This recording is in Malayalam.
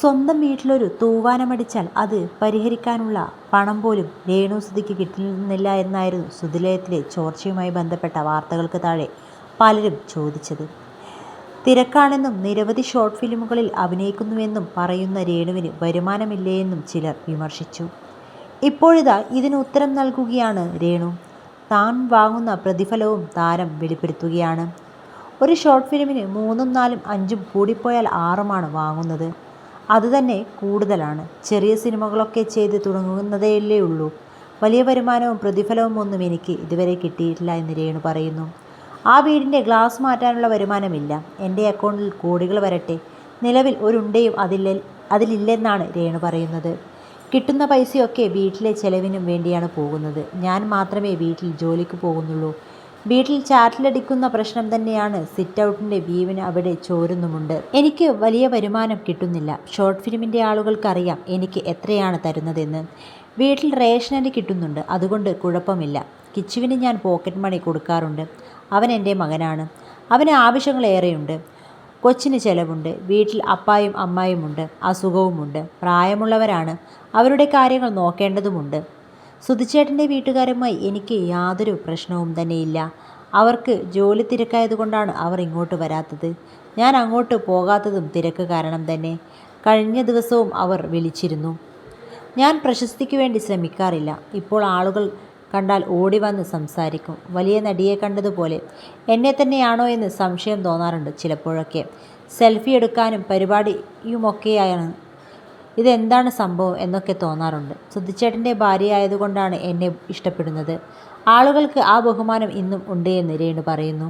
സ്വന്തം വീട്ടിലൊരു തൂവാനമടിച്ചാൽ അത് പരിഹരിക്കാനുള്ള പണം പോലും രേണുസുധിക്ക് കിട്ടുന്നില്ല എന്നായിരുന്നു സുധിലയത്തിലെ ചോർച്ചയുമായി ബന്ധപ്പെട്ട വാർത്തകൾക്ക് താഴെ പലരും ചോദിച്ചത്. തിരക്കാണെന്നും നിരവധി ഷോർട്ട് ഫിലിമുകളിൽ അഭിനയിക്കുന്നുവെന്നും പറയുന്ന രേണുവിന് വരുമാനമില്ലേയെന്നും ചിലർ വിമർശിച്ചു. ഇപ്പോഴിതാ ഇതിന് ഉത്തരം നൽകുകയാണ് രേണു. താൻ വാങ്ങുന്ന പ്രതിഫലവും താരം വെളിപ്പെടുത്തുകയാണ്. ഒരു ഷോർട്ട് ഫിലിമിന് മൂന്നും നാലും അഞ്ചും കൂടിപ്പോയാൽ ആറുമാണ് വാങ്ങുന്നത്. അതുതന്നെ കൂടുതലാണ്. ചെറിയ സിനിമകളൊക്കെ ചെയ്ത് തുടങ്ങുന്നതേയല്ലേ ഉള്ളൂ. വലിയ വരുമാനവും പ്രതിഫലവും ഒന്നും എനിക്ക് ഇതുവരെ കിട്ടിയിട്ടില്ല എന്ന് രേണു പറയുന്നു. ആ വീടിന്റെ ഗ്ലാസ് മാറ്റാനുള്ള വരുമാനമില്ല. എന്റെ അക്കൗണ്ടിൽ കോടികൾ വരട്ടെ. നിലവിൽ ഒരുണ്ടയും അതില്ല അതിലില്ലെന്നാണ് രേണു പറയുന്നത്. കിട്ടുന്ന പൈസയൊക്കെ വീട്ടിലെ ചെലവിനും വേണ്ടിയാണ് പോകുന്നത്. ഞാൻ മാത്രമേ വീട്ടിൽ ജോലിക്ക് പോകുന്നുള്ളൂ. വീട്ടിൽ ചാറ്റിലടിക്കുന്ന പ്രശ്നം തന്നെയാണ് സിറ്റ് ഔട്ടിന്റെ വ്യൂവിന് അവിടെ ചോരുന്നുമുണ്ട്. എനിക്ക് വലിയ വരുമാനം കിട്ടുന്നില്ല. ഷോർട്ട് ഫിലിമിന്റെ ആളുകൾക്കറിയാം എനിക്ക് എത്രയാണ് തരുന്നതെന്ന്. വീട്ടിൽ റേഷനരി കിട്ടുന്നുണ്ട്. അതുകൊണ്ട് കുഴപ്പമില്ല. കിച്ചുവിന് ഞാൻ പോക്കറ്റ് മണി കൊടുക്കാറുണ്ട്. അവൻ എന്റെ മകനാണ്. അവന് ആവശ്യങ്ങളേറെയുണ്ട്. കൊച്ചിന് ചിലവുണ്ട്. വീട്ടിൽ അപ്പായും അമ്മായുമുണ്ട്. അസുഖവുമുണ്ട്. പ്രായമുള്ളവരാണ്. അവരുടെ കാര്യങ്ങൾ നോക്കേണ്ടതുമുണ്ട്. സുധിച്ചേട്ടന്റെ വീട്ടുകാരുമായി എനിക്ക് യാതൊരു പ്രശ്നവും തന്നെയില്ല. അവർക്ക് ജോലി തിരക്കായതുകൊണ്ടാണ് അവർ ഇങ്ങോട്ട് വരാത്തത്. ഞാൻ അങ്ങോട്ട് പോകാത്തതും തിരക്ക് കാരണം തന്നെ. കഴിഞ്ഞ ദിവസവും അവർ വിളിച്ചിരുന്നു. ഞാൻ പ്രശസ്തിക്ക് വേണ്ടി ശ്രമിക്കാറില്ല. ഇപ്പോൾ ആളുകൾ കണ്ടാൽ ഓടി വന്ന് സംസാരിക്കും. വലിയ നടിയെ കണ്ടതുപോലെ എന്നെ തന്നെയാണോ എന്ന് സംശയം തോന്നാറുണ്ട് ചിലപ്പോഴൊക്കെ. സെൽഫി എടുക്കാനും പരിപാടിയുമൊക്കെയാണ് ഇതെന്താണ് സംഭവം എന്നൊക്കെ തോന്നാറുണ്ട്. സുധിച്ചേട്ടന്റെ ഭാര്യയായതുകൊണ്ടാണ് എന്നെ ഇഷ്ടപ്പെടുന്നത്. ആളുകൾക്ക് ആ ബഹുമാനം ഇന്നും ഉണ്ട് എന്ന് രേണു പറയുന്നു.